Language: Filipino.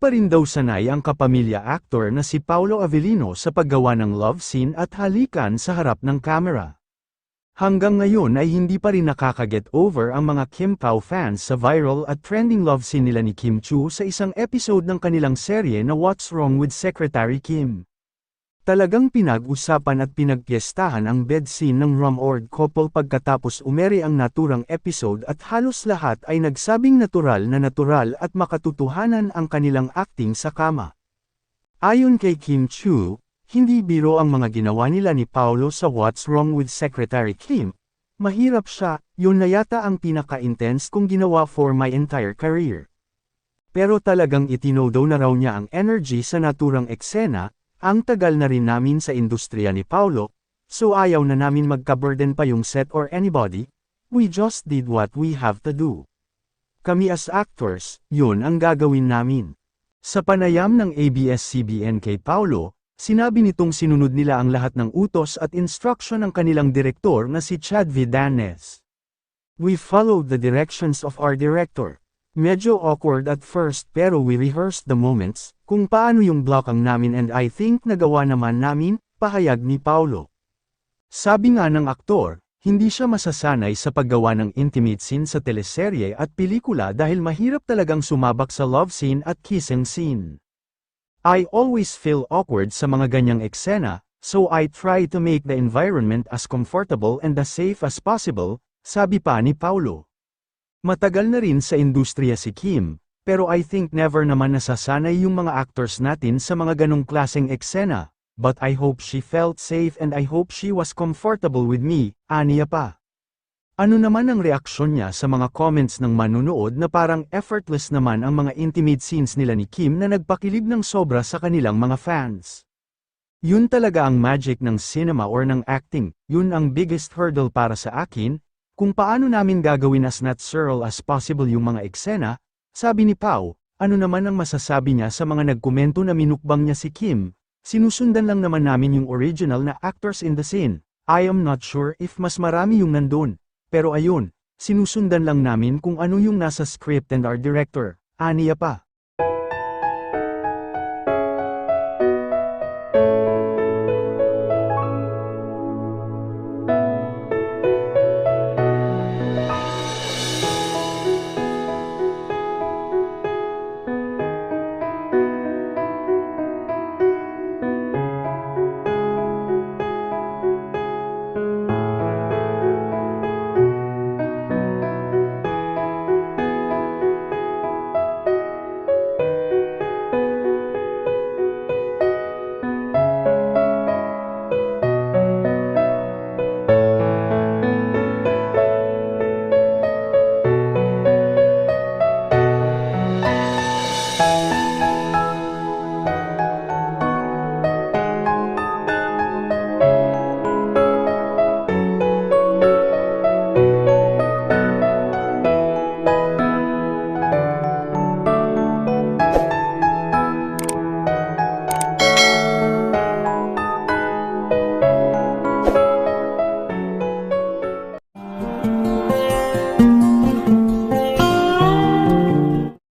pa rin daw sanay ang kapamilya actor na si Paolo Avellino sa paggawa ng love scene at halikan sa harap ng camera. Hanggang ngayon ay hindi pa rin nakakaget over ang mga Kim Pao fans sa viral at trending love scene nila ni Kim Chu sa isang episode ng kanilang serye na What's Wrong with Secretary Kim. Talagang pinag-usapan at pinagpiestahan ang bed scene ng Rumord couple pagkatapos umeri ang naturang episode at halos lahat ay nagsabing natural na natural at makatutuhanan ang kanilang acting sa kama. Ayon kay Kim Chu, hindi biro ang mga ginawa nila ni Paulo sa What's Wrong with Secretary Kim. Mahirap siya, yun na yata ang pinaka-intense kong ginawa for my entire career. Pero talagang itinodo na raw niya ang energy sa naturang eksena, ang tagal na rin namin sa industriya ni Paulo, so ayaw na namin magka-burden pa yung set or anybody, we just did what we have to do. Kami as actors, yun ang gagawin namin. Sa panayam ng ABS-CBN kay Paulo, sinabi nitong sinunod nila ang lahat ng utos at instruction ng kanilang direktor na si Chad Vidanes. We followed the directions of our director. Medyo awkward at first pero we rehearsed the moments, kung paano yung block ang namin and I think nagawa naman namin, pahayag ni Paulo. Sabi nga ng aktor, hindi siya masasanay sa paggawa ng intimate scene sa teleserye at pelikula dahil mahirap talagang sumabak sa love scene at kissing scene. I always feel awkward sa mga ganyang eksena, so I try to make the environment as comfortable and as safe as possible, sabi pa ni Paulo. Matagal na rin sa industriya si Kim, pero I think never naman nasasanay yung mga actors natin sa mga ganong klaseng eksena, but I hope she felt safe and I hope she was comfortable with me, aniya pa. Ano naman ang reaksyon niya sa mga comments ng manunood na parang effortless naman ang mga intimate scenes nila ni Kim na nagpakilig ng sobra sa kanilang mga fans. Yun talaga ang magic ng cinema or ng acting, yun ang biggest hurdle para sa akin, kung paano namin gagawin as natural as possible yung mga eksena, sabi ni Pau, ano naman ang masasabi niya sa mga nagkomento na minukbang niya si Kim, sinusundan lang naman namin yung original na actors in the scene, I am not sure if mas marami yung nandun, pero ayun, sinusundan lang namin kung ano yung nasa script and our director, aniya pa.